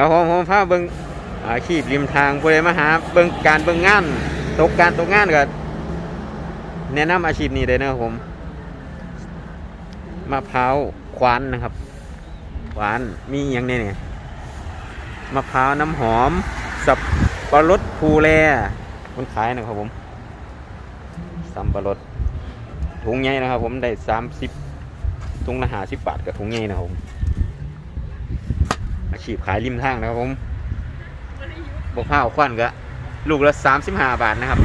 ครับผมผมพาเบิ่งอาชีพริมทางผู้ใดมาหาเบิ่งการเบิ่งงานตกการตกงานก็แนะนำอาชีพนี้เลยนะครับผมมะพร้าวขวานนะครับขวานมีอย่างนี้เนี่ยมะพร้าวน้ำหอม สับปะรดภูแลคนขายนะครับผมสับปะรดถุงใหญ่นะครับผมได้สามสิบถุงละหาสิบบาทกับถุงใหญ่นะครับผม อาชีพขายริมทางนะครับผมบกผ้าวควันก็ลูกละสามสิบห้าบาทนะครับ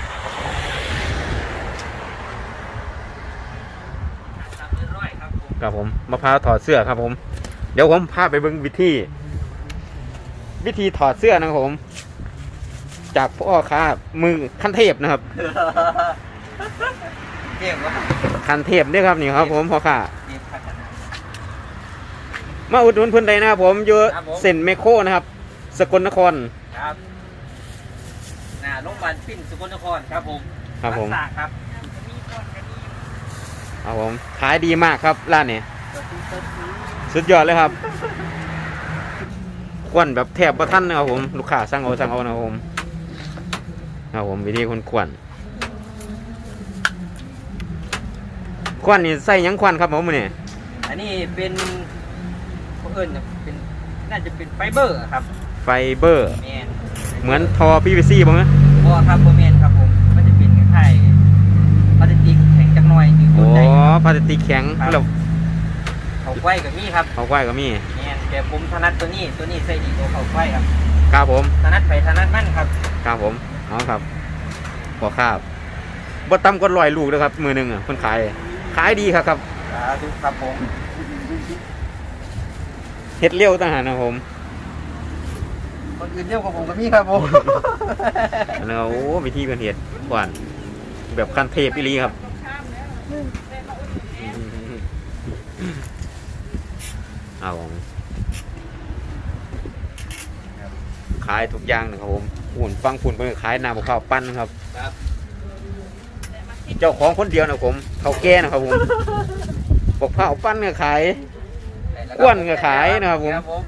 สามเดือนร้อยครับผมครับผมมะพร้าวถอดเสื้อครับผม เดี๋ยวผมพาไปเบิ่งวิธี วิธีถอดเสื้อนะครับผม จากพ่อค้ามือขั้นเทพนะครับเรียกว่าขั้นเทพเนี่ยครับนี่ครับ ผมพ่อค้าเรียกพัฒนา มาอุดหนุนเพื่อนใดนะครับผมอยู่ครับผม เซ็นเมโคนะครับ สกลนคร ครับน่าโรงพยาบาลปิ้นสกลนครครับผมครับผมรักษาครับครับผมขายดีมากครับร้านนี้ตัวที่ต้นนี้สุดยอดเลยครับควนแบบแทบประทันนะครับผมลูกค้าสั่งเอาสั่งเอานะครับผมครับผมวิธีคนควนควนนี่ใส่หยังควนครับผมมื้อนี่อันนี้เป็น เขาเอิญเป็นน่าจะเป็นไฟเบอร์ครับไฟเบอร์ แมนเหมือนทอ PVC บ้างไหมบอครับโบแมนครับผมมันจะเป็นคล้ายๆพลาสติกแข็งจักหน่อยอยู่โอ้ในพลาสติกแข็งครับแล้วเขาไฟกับนี่ครับเอาไว้ก็มีแมนแต่ผมถนัดตัวนี้ตัวนี้ใส่ดีตัวเขาไฟครับครับผมถนัดไปถนัดมั่นครับครับผมเอาครับพอครับบ่ต่ำกว่าร้อยลูกนะครับมือหนึ่งอะคนขายขายดีครับครับสาธุครับผม เฮ็ดเร็วต่างหากนะครับผมคนอื่นเรียกว่าผมกับมี่ครับผมอันนั้นก็โอ้วิธีการเฮ็ดกวนแบบขั้นเทพอีหลีครับเอาผมขายทุกอย่างนะครับผมหุ่นฟังฝุ่นเพิ่นก็ขายน้ำมะพร้าวปั้นนะครับ ครับ เจ้าของคนเดียวนะผมเท่าแก่นะครับผมบอกพร้าวปั้นก็ขาย กวนก็ขายนะครับผมครับผม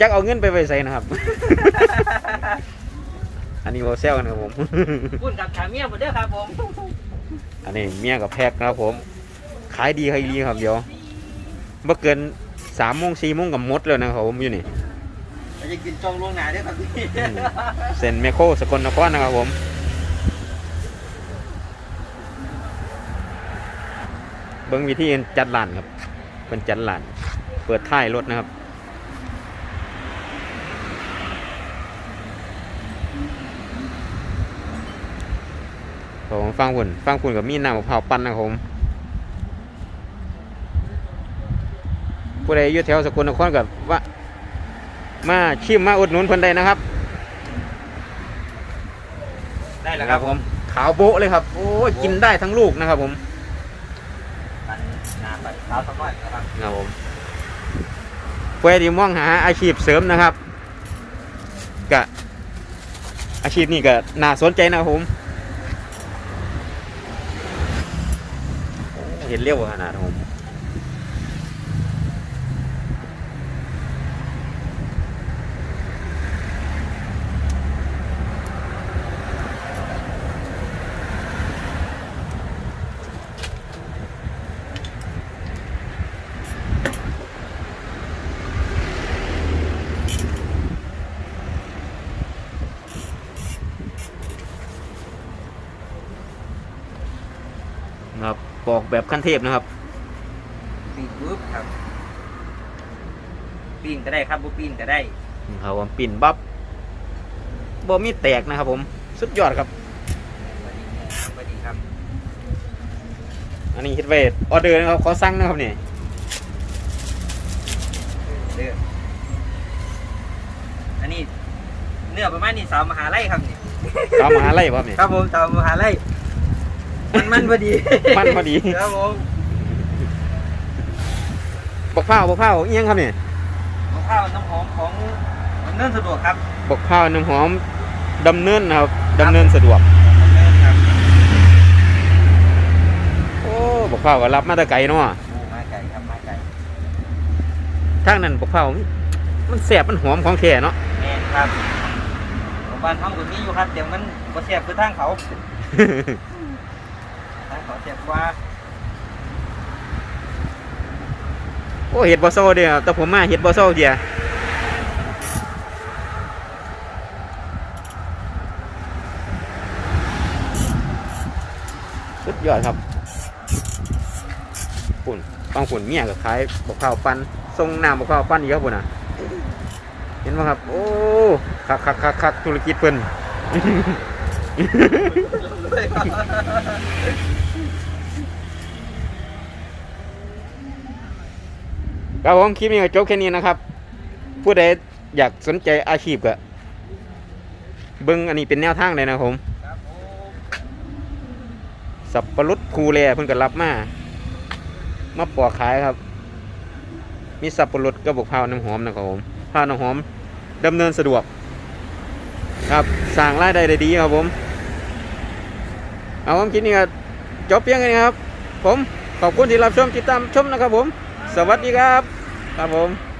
จักเอาเงินไปไปใส่นะครับ อันนี้โมเซลนะครับผมคุณกับขาเมียหมดเด้อครับผมอันนี้เมียกับแพกนะครับผม ขายดีขายดีครับเดี๋ยวเมื่อเกินสามโมงสี่โมงกับมดแล้วนะครับผมอยู่นี่เราจะกินจองล่วงหน้าเด้อครับพี่อืมเซ็นเมโคสกลนครนะครับผม เบิ้งวิธีจัดร้านครับ เป็นจัดร้าน เปิดท้ายรถนะครับ ผมฟังคุณฟังคุณกับมีน้ำมะพร้าวปั้นนะครับผมผู้ใดอยู่แถวสกลนครกับว่า มาชิมมาอุดหนุนเพิ่นได้นะครับ ได้แล้วครับผม ขาวโบ๊ะเลยครับ โอ้ยกินได้ทั้งลูกนะครับผม ครับครับผมเพื่อที่มองหาอาชีพเสริมนะครับกะอาชีพนี้ก็น่าสนใจนะครับผมเห็นเร็วขนาดครับผม นะครับปอกแบบขั้นเทพนะครับปีนปุ๊บครับ ปีนก็ได้ครับบุปีนก็ได้ครับผมปิ่นบับบ่มีแตกนะครับ ผมสุดยอดครับสวัสดีครับอันนี้ฮิตเวทออเดอร์นะครับขอสั่งนะครับนี่เด้ออันนี้เนื้อประมาณนี้สาวมหาไร่ครับนี่ตามมหาไล่ครับนี่ครับผมสาวมหาไร่ มันมันพอดีมันพอดีครับผมบกเผาวบกเผาวเอียงครับนี่ของข้าวน้ำหอมของเนื่นสะดวกครับบกเผาวน้ำหอมดำเนินนะครับดำเนินสะดวกเนื่นครับโอ้บกเผาวก็รับมาแต่ไกลเนาะโอ้มาไก่ครับมาไก่ทางนั้นบกเผาวมันแสบมันหอมของแท้เนาะแมนครับของบ้านเขาก็มีอยู่ครับเดี๋ยวมันบ่แซ่บคือทางเขาทาง เขาแซ่บว่าโอ้เห็ดบอโซ่เดียวแต่ผมมาเห็ดบอโซ่เดียวสุดยอดครับปุ่นบางปุ่นเมียกับขายบกข้าวปั้นทรงน้ำบกข้าวปั้นอีกครับปุ่นอะเห็นไหมครับ โอ้คักคักคักคักธุรกิจเพิ่น ครับผมคลิปนี้ก็จบแค่นี้นะครับ ผู้ใดอยากสนใจอาชีพก็เบิ้งอันนี้เป็นแนวทางเลยนะครับผม สับปะรดคูแลเพิ่นก็รับมามาปอกขายครับ มีสับปะรดกระบอกพร้าวน้ำหอมนะครับผมพร้าวน้ำหอมดำเนินสะดวก ครับสร้างรายได้ได้ดีครับผม เอาผมคลิปนี้ก็จบเพียงแค่นี้ครับ ผมขอบคุณที่รับชมติดตามชมนะครับผม สวัสดีครับ ครับผม